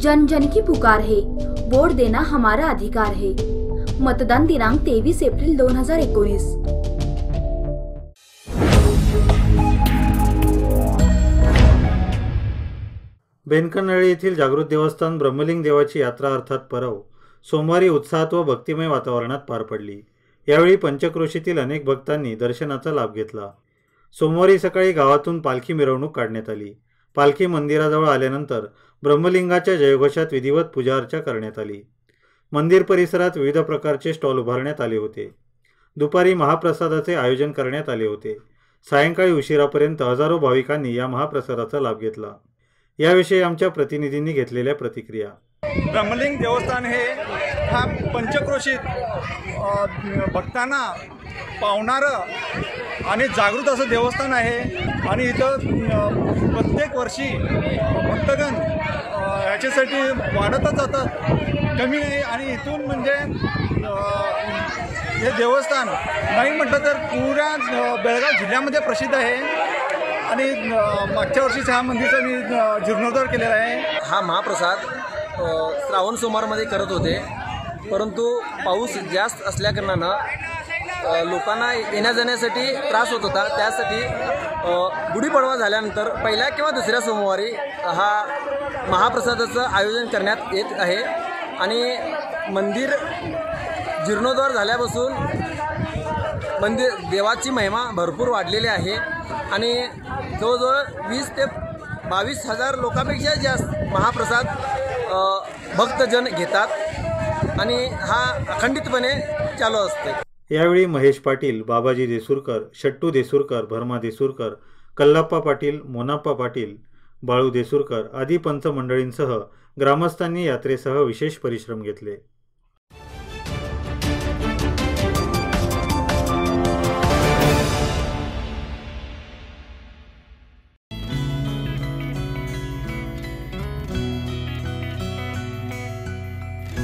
जन जन की पुकार है। वोट देना हमारा अधिकार है। मतदान दिनांक तेवीस एप्रिल दोन हजार एकोणीस बेनकनळी येथील जागृत देवस्थान ब्रह्मलिंग देवाची यात्रा अर्थात परव सोमवारी उत्साहात व भक्तिमय वातावरणात पार पडली. यावेळी पंचक्रोशीतील अनेक भक्तांनी दर्शनाचा लाभ घेतला. सोमवारी सकाळी गावातून पालखी मिरवणूक काढण्यात आली. पालखी मंदिराजवळ आल्यानंतर ब्रह्मलिंगाच्या जयघोषात विधिवत पूजाअर्चा करण्यात आली. मंदिर परिसरात विविध प्रकारचे स्टॉल उभारण्यात आले होते. दुपारी महाप्रसादाचे आयोजन करण्यात आले होते. सायंकाळी उशिरापर्यंत हजारो भाविकांनी या महाप्रसादाचा लाभ घेतला. याविषयी आमच्या प्रतिनिधींनी घेतलेल्या प्रतिक्रिया. ब्रह्मलिंग देवस्थान हे हा पंचक्रोशीत भक्तांना पावणारं आणि जागृत असं देवस्थान आहे. आणि इथं प्रत्येक वर्षी भक्तगण ह्याच्यासाठी वाढतच जातात. कमी नाही आणि इथून म्हणजे हे देवस्थान नाही म्हटलं तर पुऱ्या बेळगाव जिल्ह्यामध्ये प्रसिद्ध आहे. आणि मागच्या वर्षीच ह्या मंदिरचा मी जीर्णोद्धार केलेला आहे. हा महाप्रसाद श्रावण सोमवारमध्ये करत होते. परंतु पाऊस जास्त असल्याकारणानं लोकांना येण्या जाण्यासाठी त्रास होत होता. त्यासाठी गुढीपाडवा झाल्यानंतर पहिल्या किंवा दुसऱ्या सोमवारी हा महाप्रसादाचं आयोजन करण्यात येत आहे. आणि मंदिर जीर्णोद्धार झाल्यापासून मंदिर देवाची महिमा भरपूर वाढलेली आहे. आणि जवळजवळ वीस ते बावीस हजार लोकांपेक्षा जास्त महाप्रसाद भक्तजन घेतात आणि हा अखंडितपणे चालू असते यावेळी महेश पाटील बाबाजी देसूरकर शट्टू देसूरकर भरमा देसूरकर कल्लाप्पा पाटील मोनाप्पा पाटील बाळू देसूरकर आदी पंच मंडळींसह ग्रामस्थांनी यात्रेसह विशेष परिश्रम घेतले.